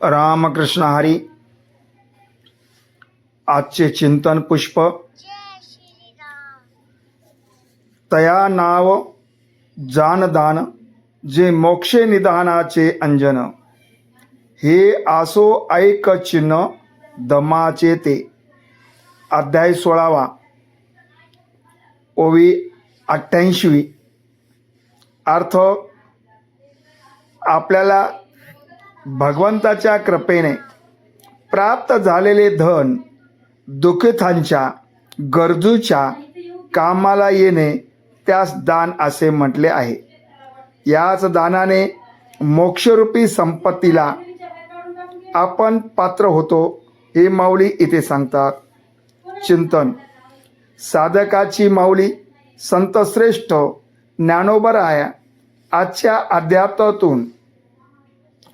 रामकृष्ण हरी आजचे चिंतन पुष्प तया नाव जानदान जे मोक्षे निदानाचे अंजन हे आसो ऐक चिन्ह दमाचे ते. अध्याय सोळावा. ओवी अठ्ठ्याऐंशी अर्थ आपल्याला भगवंताच्या कृपेने प्राप्त झालेले धन दुःखितांच्या गरजूच्या कामाला येणे त्यास दान असे म्हटले आहे. याच दानाने मोक्षरूपी संपत्तीला आपण पात्र होतो हे माऊली इथे सांगतात. चिंतन. साधकाची माऊली संतश्रेष्ठ ज्ञानोबराया आजच्या अध्यात्मातून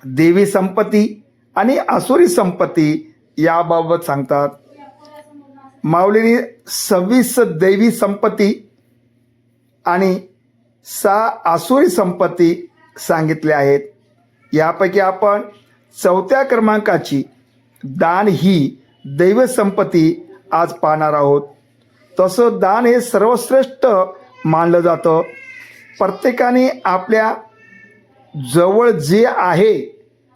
देवी संपत्ती आणि असुरी संपत्ती याबाबत सांगतात. माऊलीने सव्वीस दैवी संपत्ती आणि सहा आसुरी संपत्ती सांगितल्या आहेत. यापैकी आपण चौथ्या क्रमांकाची दान ही दैव संपत्ती आज पाहणार आहोत. तसं दान हे सर्वश्रेष्ठ मानलं जातं. प्रत्येकाने आपल्या जवळ जे आहे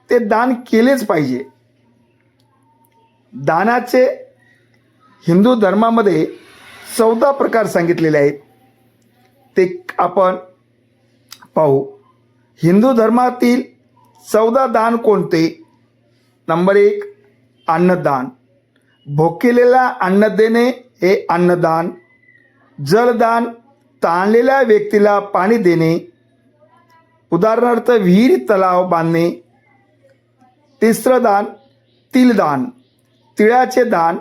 ते दान केलेच पाहिजे. दानाचे हिंदू धर्मामध्ये चौदा प्रकार सांगितलेले आहेत. ते आपण पाहू. हिंदू धर्मातील चौदा दान कोणते? नंबर एक अन्नदान. भोकेलेला अन्न देणे हे अन्नदान. जलदान ताणलेल्या व्यक्तीला पाणी देणे. उदाहरणार्थ विहीर तलाव बांधणे. तिसरं दान तिलदान तिळाचे दान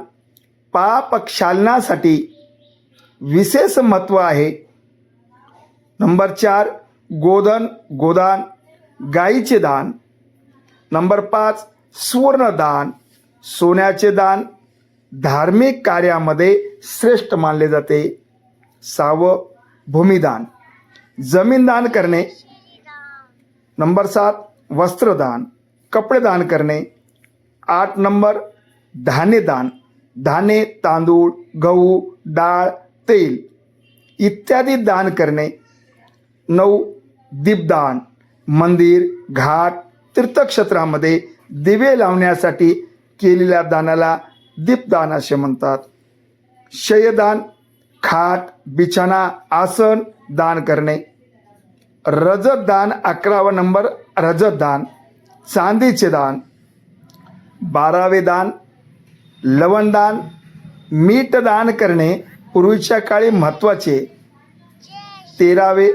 पापक्षालनासाठी विशेष महत्त्व आहे. नंबर चार गोधन गोदान गाईचे दान. नंबर पाच सुवर्णदान सोन्याचे दान धार्मिक कार्यामध्ये श्रेष्ठ मानले जाते. सहावं भूमिदान. जमीनदान करणे. नंबर सात वस्त्रदान. कपडे दान करणे. आठ नंबर धान्यदान धान्य तांदूळ गहू डाळ तेल इत्यादी दान करणे. नऊ दीपदान. मंदिर घाट तीर्थक्षेत्रामध्ये दिवे लावण्यासाठी केलेल्या दानाला दीपदान असे म्हणतात. शयदान खाट बिछाना आसन दान करणे. रजतदान अकरावा नंबर रजतदान. चांदीचे दान बारावे दान लवणदान मीठ दान करणे पूर्वीच्या काळी महत्त्वाचे तेरावे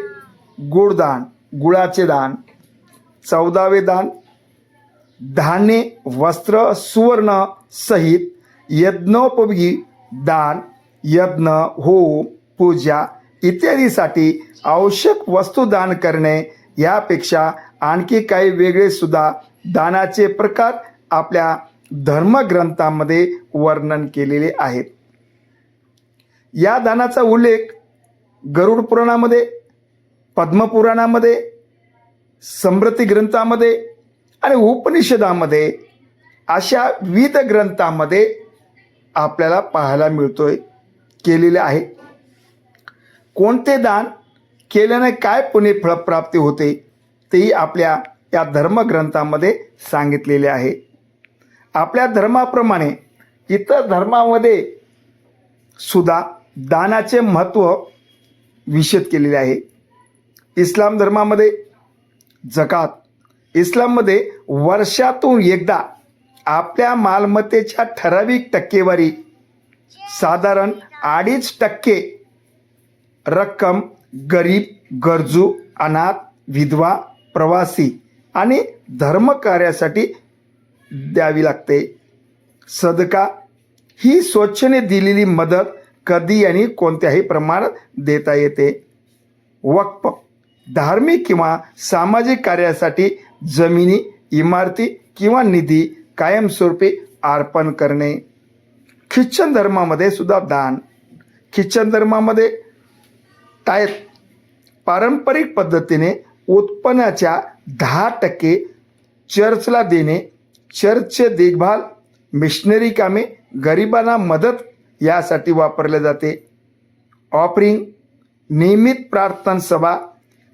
गुळदान गुळाचे दान. चौदावे दान धान्य वस्त्र सुवर्ण सहित यज्ञोपयोगी दान यज्ञ होम पूजा इत्यादीसाठी आवश्यक वस्तू दान करणे यापेक्षा आणखी काही वेगळे सुद्धा दानाचे प्रकार आपल्या धर्मग्रंथामध्ये वर्णन केलेले आहेत. या दानाचा उल्लेख गरुड पुराणामध्ये पद्मपुराणामध्ये समृद्धी ग्रंथामध्ये आणि उपनिषदामध्ये अशा विविध ग्रंथामध्ये आपल्याला पाहायला मिळतोय केलेले आहे. कोणते दान केल्याने काय पुणे फळप्राप्ती होते तेही आपल्या या धर्मग्रंथामध्ये सांगितलेले आहे. आपल्या धर्माप्रमाणे इतर धर्मामध्ये सुद्धा दानाचे महत्त्व विशेष केलेले आहे. इस्लाम धर्मामध्ये जकात इस्लाममध्ये वर्षातून एकदा आपल्या मालमत्तेच्या ठराविक टक्केवारी साधारण अडीच टक्के रक्कम गरीब गरजू अनाथ विधवा प्रवासी आणि धर्मकार्यासाठी द्यावी लागते. सदका ही स्वच्छने दिलेली मदत कधी आणि कोणत्याही प्रमाणात देता येते. वक्फ धार्मिक किंवा सामाजिक कार्यासाठी जमिनी इमारती किंवा निधी कायमस्वरूपी अर्पण करणे. ख्रिश्चन धर्मामध्ये सुद्धा दान. ख्रिश्चन धर्मामध्ये टायत पारंपरिक पद्धतीने उत्पन्नाच्या दहा टक्के चर्चला देणे चर्चचे देखभाल मिशनरी कामे गरिबांना मदत यासाठी वापरले जाते. ऑफरिंग नियमित प्रार्थना सभा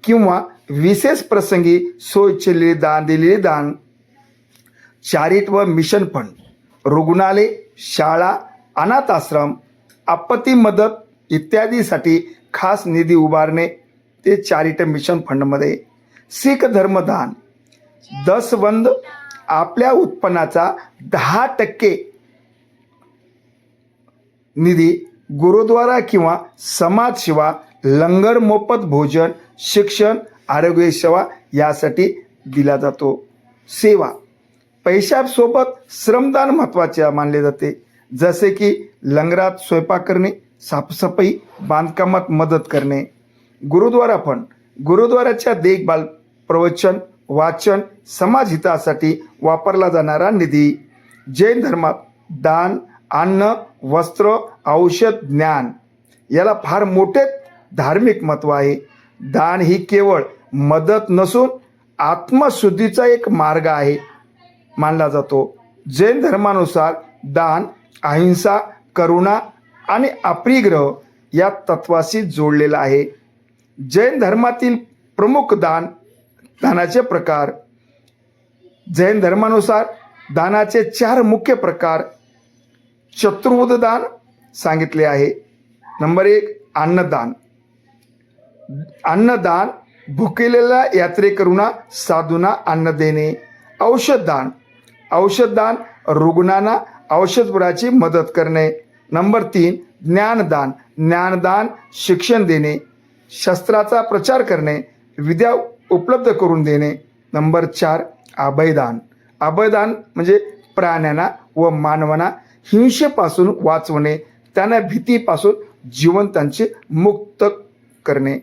किंवा विशेष प्रसंगी सोयीचे दान दिलेले दान. चॅरिट व मिशन फंड रुग्णालय शाळा अनाथ आश्रम आपत्ती मदत इत्यादीसाठी खास निधी उभारणे ते चॅरिट मिशन फंडमध्ये. शीख धर्मदान. दसवंद आपल्या उत्पन्नाचा दहा टक्के निधी गुरुद्वारा किंवा समाजसेवा लंगर मोफत भोजन शिक्षण आरोग्य सेवा यासाठी दिला जातो. सेवा. पैशासोबत श्रमदान महत्त्वाचे मानले जाते. जसे की लंगरात स्वयंपाक करणे साफसफाई बांधकामात मदत करणे. गुरुद्वारा पण गुरुद्वाराच्या देखभाल प्रवचन वाचन समाजहितासाठी वापरला जाणारा निधी. जैन धर्मात दान अन्न वस्त्र औषध ज्ञान याला फार मोठे धार्मिक महत्त्व आहे. दान ही केवळ मदत नसून आत्मशुद्धीचा एक मार्ग आहे मानला जातो. जैन धर्मानुसार दान अहिंसा करुणा आणि अप्रिग्रह या तत्वाशी जोडलेला आहे. जैन धर्मातील प्रमुख दान दानाचे प्रकार. जैन धर्मानुसार दानाचे चार मुख्य प्रकार चतुर्वद दान सांगितले आहे. नंबर एक अन्नदान. अन्नदान भुकेलेल्या यात्रेकरूंना साधूंना अन्न देणे. औषधदान औषधदान रुग्णांना औषधपुराची मदत करणे. नंबर तीन ज्ञानदान. ज्ञानदान शिक्षण देणे शस्त्राचा प्रचार करणे विद्या उपलब्ध करून देणे. नंबर चार अभयदान. अभयदान म्हणजे प्राण्यांना व मानवांना हिंसेपासून वाचवणे त्यांना भीतीपासून जीवन त्यांचे मुक्त करणे.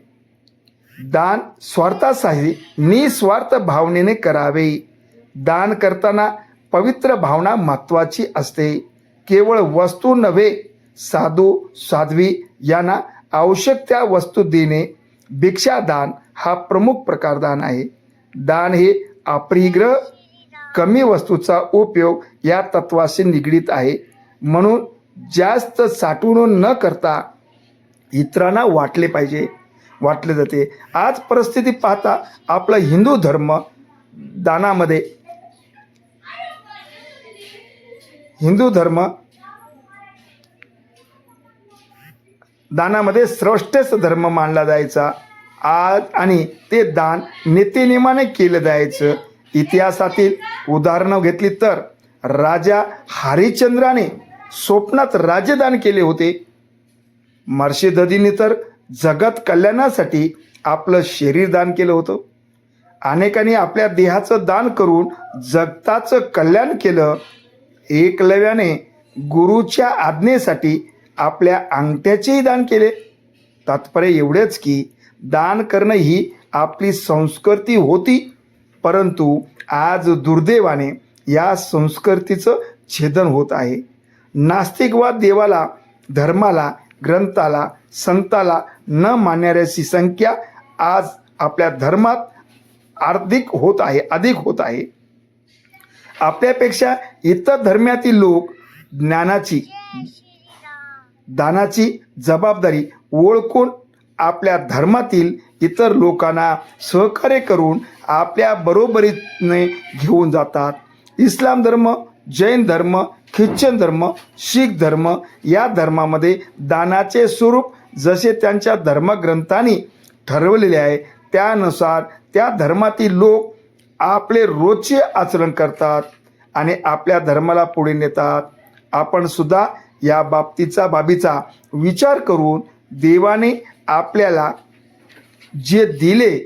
दान स्वार्थासाठी निस्वार्थ भावनेने करावे. दान करताना पवित्र भावना महत्त्वाची असते. केवळ वस्तू नव्हे साधू साध्वी यांना आवश्यक त्या वस्तू देणे भिक्षादान हा प्रमुख प्रकार दान आहे. दान हे अप्रिग्रह कमी वस्तूचा उपयोग या तत्वाशी निगडीत आहे. म्हणून जास्त साठवणूक न करता इतरांना वाटले पाहिजे वाटले जाते. आज परिस्थिती पाहता आपला हिंदू धर्म दानामध्ये हिंदू धर्म दानामध्ये श्रेष्ठच धर्म मानला जायचा. आज आणि ते दान नीतिनियमाने केलं जायचं. इतिहासातील उदाहरणं घेतली तर राजा हरिश्चंद्राने स्वप्नात राज्यदान केले होते. मर्षिदधीने तर जगत कल्याणासाठी आपलं शरीर दान केलं होतं. अनेकांनी आपल्या देहाचं दान करून जगताचं कल्याण केलं. एकलव्याने गुरुच्या आज्ञेसाठी आपल्या अंगठ्याचेही दान केले. तात्पर्य एवढेच की दान करणं ही आपली संस्कृती होती परंतु आज दुर्दैवाने या संस्कृतीचं छेदन होत आहे. नास्तिकवाद देवाला धर्माला ग्रंथाला संताला न मानणाऱ्याची संख्या आज आपल्या धर्मात आर्थिक होत आहे अधिक होत आहे. आपल्यापेक्षा इतर धर्मातील लोक ज्ञानाची दानाची जबाबदारी ओळखून आपल्या धर्मातील इतर लोकांना सहकार्य करून आपल्या बरोबरीने घेऊन जातात. इस्लाम धर्म जैन धर्म ख्रिश्चन धर्म शीख धर्म या धर्मामध्ये दानाचे स्वरूप जसे त्यांच्या धर्मग्रंथांनी ठरवलेले आहे त्यानुसार त्या धर्मातील लोक आपले रोजचे आचरण करतात आणि आपल्या धर्माला पुढे नेतात. आपण सुद्धा या बाबतीचा बाबीचा विचार करून देवाने आपल्याला जे दिले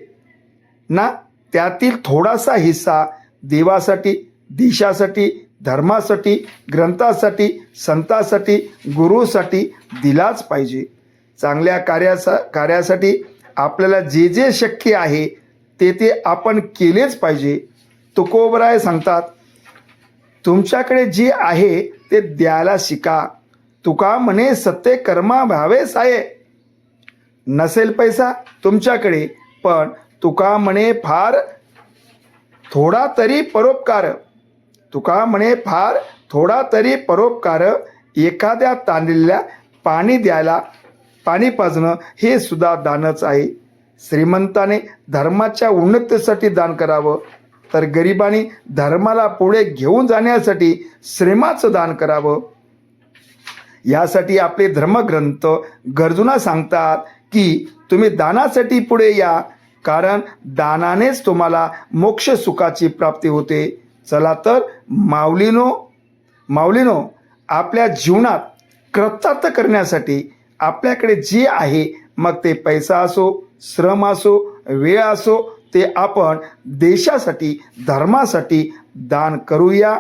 ना त्यातील थोडासा हिस्सा देवासाठी देशासाठी धर्मासाठी ग्रंथासाठी संतासाठी गुरुसाठी दिलाच पाहिजे. चांगल्या कार्याचा कार्यासाठी आपल्याला जे जे शक्य आहे ते ते आपण केलेच पाहिजे. तुकोबराय सांगतात तुमच्याकडे जे आहे ते द्यायला शिका. तुका म्हणे सत्य कर्मा भावे साये नसेल पैसा तुमच्याकडे पण तुका म्हणे फार थोडा तरी परोपकार. तुका म्हणे फार थोडा तरी परोपकार. एखाद्या तांदलेल्या पाणी द्यायला पाणी पाजणं हे सुद्धा दानच आहे. श्रीमंताने धर्माच्या उन्नतीसाठी दान करावं तर गरिबाने धर्माला पुढे घेऊन जाण्यासाठी श्रेमाचं दान करावं. यासाठी आपले धर्मग्रंथ गरजूंना सांगतात की तुम्ही दानासाठी पुढे या कारण दानानेच तुम्हाला मोक्ष सुखाची प्राप्ती होते. चला तर माऊलीनो माऊलीनो आपल्या जीवनात कृतार्थ करण्यासाठी आपल्याकडे जे आहे मग ते पैसा असो. श्रम असो वेळ असो ते आपण देशासाठी धर्मासाठी दान करूया.